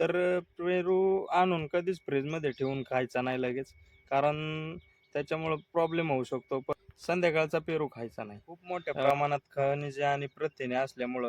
तर पेरू आणून कधीच फ्रीजमध्ये ठेवून खायचा नाही लगेच. कारण त्याच्यामुळं प्रॉब्लेम होऊ शकतो. पण संध्याकाळचा पेरू खायचा नाही. खूप मोठ्या प्रमाणात खनिजे आणि प्रथिने असल्यामुळं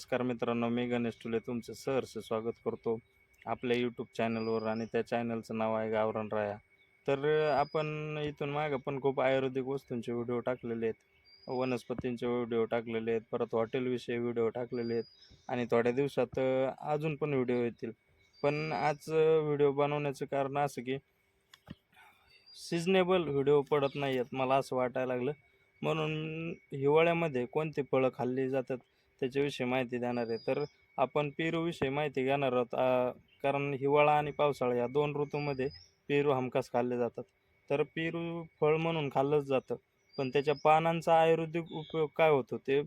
नमस्कार मित्रांनो मी गणेश टुले तुमचं सहर्ष स्वागत करतो आपल्या यूट्यूब चॅनलवर आणि त्या चॅनलचं नाव आहे गावरान राया. तर आपण इथून मागं पण खूप आयुर्वेदिक वस्तूंचे व्हिडिओ टाकलेले आहेत. वनस्पतींचे व्हिडिओ टाकलेले आहेत परत हॉटेलविषयी व्हिडिओ टाकलेले आहेत आणि थोड्या दिवसात अजून पण व्हिडिओ येतील. पण आज व्हिडिओ बनवण्याचं कारण असं की सिजनेबल व्हिडिओ पडत नाही आहेत मला असं वाटायला लागलं. म्हणून हिवाळ्यामध्ये कोणती फळं खाल्ली जातात? त्याच्याविषयी माहिती देणार आहे. तर आपण पेरूविषयी माहिती घेणार आहोत. कारण हिवाळा आणि पावसाळा या दोन ऋतूमध्ये पेरू हमखास खाल्ले जातात. तर पेरू फळ म्हणून खाल्लंच जातं. पण त्याच्या पानांचा आयुर्वेदिक उपयोग काय होतो ते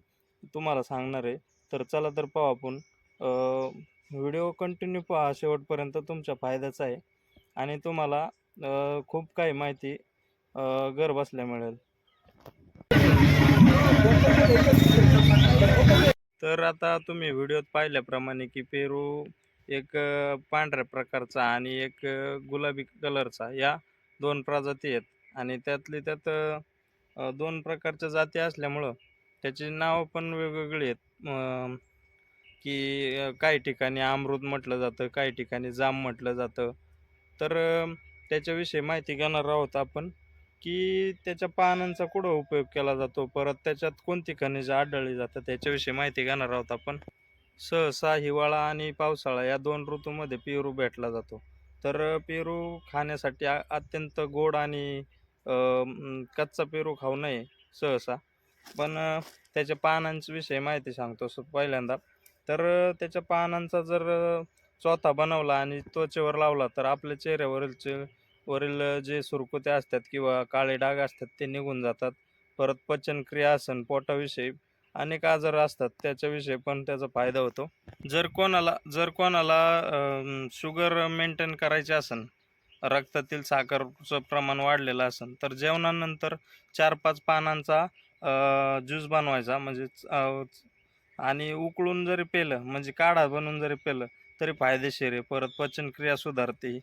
तुम्हाला सांगणार आहे. तर चला तर पाहू आपण. व्हिडिओ कंटिन्यू पहा. शेवटपर्यंत तुमच्या फायद्याचा आहे. आणि तुम्हाला खूप काही माहिती घर बसल्या मिळेल. तर आता तुम्ही व्हिडिओत पाहिल्याप्रमाणे की पेरू एक पांढऱ्या प्रकारचा आणि एक गुलाबी कलरचा या दोन प्रजाती आहेत. आणि त्यातली त्यात दोन प्रकारच्या जाती असल्यामुळं त्याची नावं पण वेगवेगळी आहेत. की काही ठिकाणी अमृत म्हटलं जातं काही ठिकाणी जाम म्हटलं जातं. तर त्याच्याविषयी माहिती घेणार आहोत आपण. की त्याच्या पानांचा कुठं उपयोग केला जातो? परत त्याच्यात कोणती खनिजं आढळली जातात? त्याच्याविषयी माहिती घेणार आहोत आपण. सहसा हिवाळा आणि पावसाळा या दोन ऋतूमध्ये पेरू भेटला जातो. तर पेरू खाण्यासाठी आ- अत्यंत गोड आणि कच्चा पेरू खाऊ नये सहसा. पण त्याच्या पानांच्याविषयी माहिती सांगतो स- पहिल्यांदा. तर त्याच्या पानांचा जर चौथा चोथा बनवला आणि त्वचेवर लावला तर आपल्या चेहऱ्यावरील वरील जे सुरकुत्या असतात किंवा काळे डाग असतात ते निघून जातात. परत पचनक्रिया असन पोटाविषयी अनेक आजार असतात त्याच्याविषयी पण त्याचा फायदा होतो. जर कोणाला जर कोणाला शुगर मेंटेन करायची असन रक्तातील साखरचं प्रमाण वाढलेलं असन तर जेवणानंतर चार पाच पानांचा ज्यूस बनवायचा म्हणजे आणि उकळून जरी पेलं म्हणजे काढा बनवून जरी पेलं तरी फायदेशीर आहे. परत पचनक्रिया सुधारते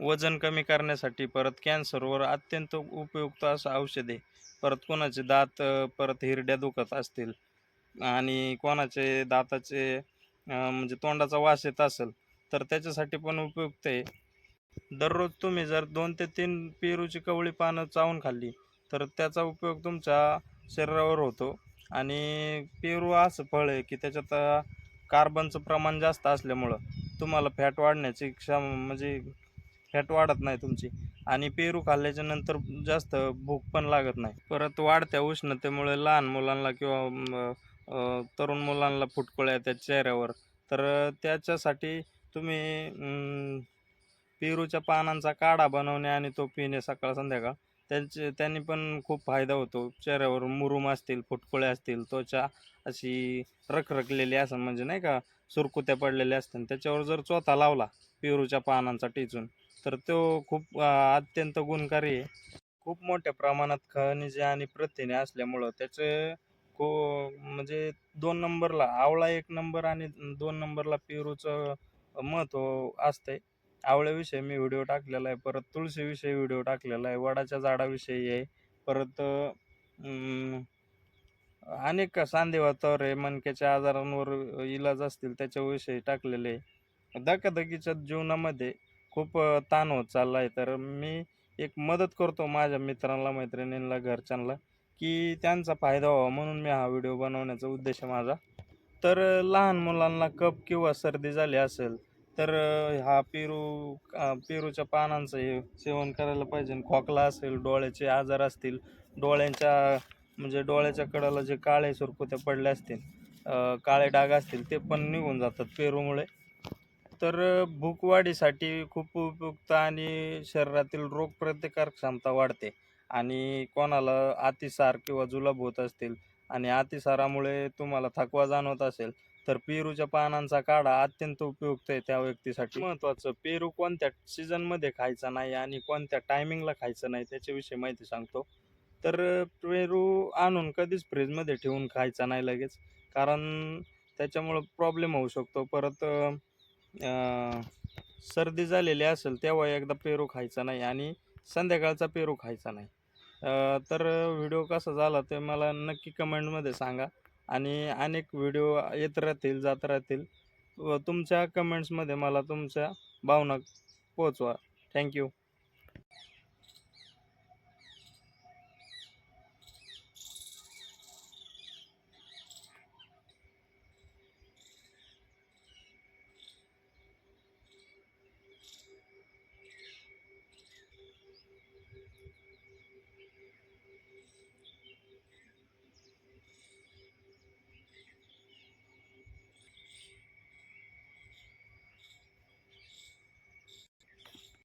वजन कमी करण्यासाठी परत कॅन्सरवर अत्यंत उपयुक्त असं औषध आहे. परत कोणाचे दात परत हिरड्या दुखत असतील आणि कोणाचे दाताचे म्हणजे तोंडाचा वास येत असेल तर त्याच्यासाठी पण उपयुक्त आहे. दररोज तुम्ही जर दोन ते तीन पेरूची कवळी पानं चावून खाल्ली तर त्याचा उपयोग तुमच्या शरीरावर होतो. आणि पेरू असं फळ आहे की त्याच्यात कार्बनचं प्रमाण जास्त असल्यामुळं तुम्हाला फॅट वाढण्याची क्षम म्हणजे फॅट वाढत नाही तुमची. आणि पेरू खाल्ल्याच्या नंतर जास्त भूक पण लागत नाही. परत वाढत्या उष्णतेमुळे लहान मुलांना किंवा तरुण मुलांना फुटकुळ्या त्या चेहऱ्यावर. तर त्याच्यासाठी तुम्ही पेरूच्या पानांचा काढा बनवणे आणि तो पिणे सकाळ संध्याकाळ. त्यांचे त्यांनी पण खूप फायदा होतो. चेहऱ्यावर मुरुम असतील फुटकुळे असतील त्वचा अशी रखरखलेली असं म्हणजे नाही का सुरकुत्या पडलेल्या असतात त्याच्यावर जर चोथा लावला पेरूच्या पानांचा टिचून तर तो खूप अत्यंत गुणकारी आहे. खूप मोठ्या प्रमाणात खनिजे आणि प्रथिने असल्यामुळं त्याचं को म्हणजे दोन नंबरला आवळा एक नंबर आणि दोन नंबरला पेरूचं महत्त्व असतंय. आवळ्याविषयी मी व्हिडिओ टाकलेला आहे परत तुळशीविषयी व्हिडिओ टाकलेला आहे वडाच्या झाडाविषयी आहे परत अनेक सांधिवातावर आहे मणक्याच्या आजारांवर इलाज असतील त्याच्याविषयी टाकलेले आहे. धकाधकीच्या जीवनामध्ये खूप ताण होत चालला आहे तर मी एक मदत करतो माझ्या मित्रांना मैत्रिणींना घरच्यांना की त्यांचा फायदा व्हावा म्हणून मी हा व्हिडिओ बनवण्याचा उद्देश माझा. तर लहान मुलांना कप किंवा सर्दी झाली असेल तर हा पेरू पेरूच्या पानांचं हे सेवन करायला पाहिजे. खोकला असेल डोळ्याचे आजार असतील डोळ्यांच्या म्हणजे डोळ्याच्या कडाला जे काळे सुरकुत्या पडल्या असतील काळे डाग असतील ते पण निघून जातात पेरूमुळे. तर भूकवाढीसाठी खूप उपयुक्त आणि शरीरातील रोगप्रतिकार क्षमता वाढते आणि कोणाला अतिसार किंवा जुलाब होत असतील आणि अतिसारामुळे तुम्हाला थकवा जाणवत असेल तर पेरूच्या पानांचा काढा अत्यंत उपयुक्त आहे त्या व्यक्तीसाठी. महत्त्वाचं पेरू कोणत्या सीझनमध्ये खायचा नाही आणि कोणत्या टायमिंगला खायचं नाही त्याच्याविषयी माहिती सांगतो. तर पेरू आणून कधीच फ्रीजमध्ये ठेवून खायचा नाही लगेच कारण त्याच्यामुळं प्रॉब्लेम होऊ शकतो. परत सर्दी झालेली असेल तेव्हा एकदा पेरू खायचा नाही आणि संध्याकाळचा पेरू खायचा नाही. तर व्हिडिओ कसा झाला ते मला नक्की कमेंटमध्ये सांगा आणि अनेक व्हिडिओ येत राहतील जात राहतील. व तुमच्या कमेंट्समध्ये मला तुमच्या भावना पोचवा थँक्यू.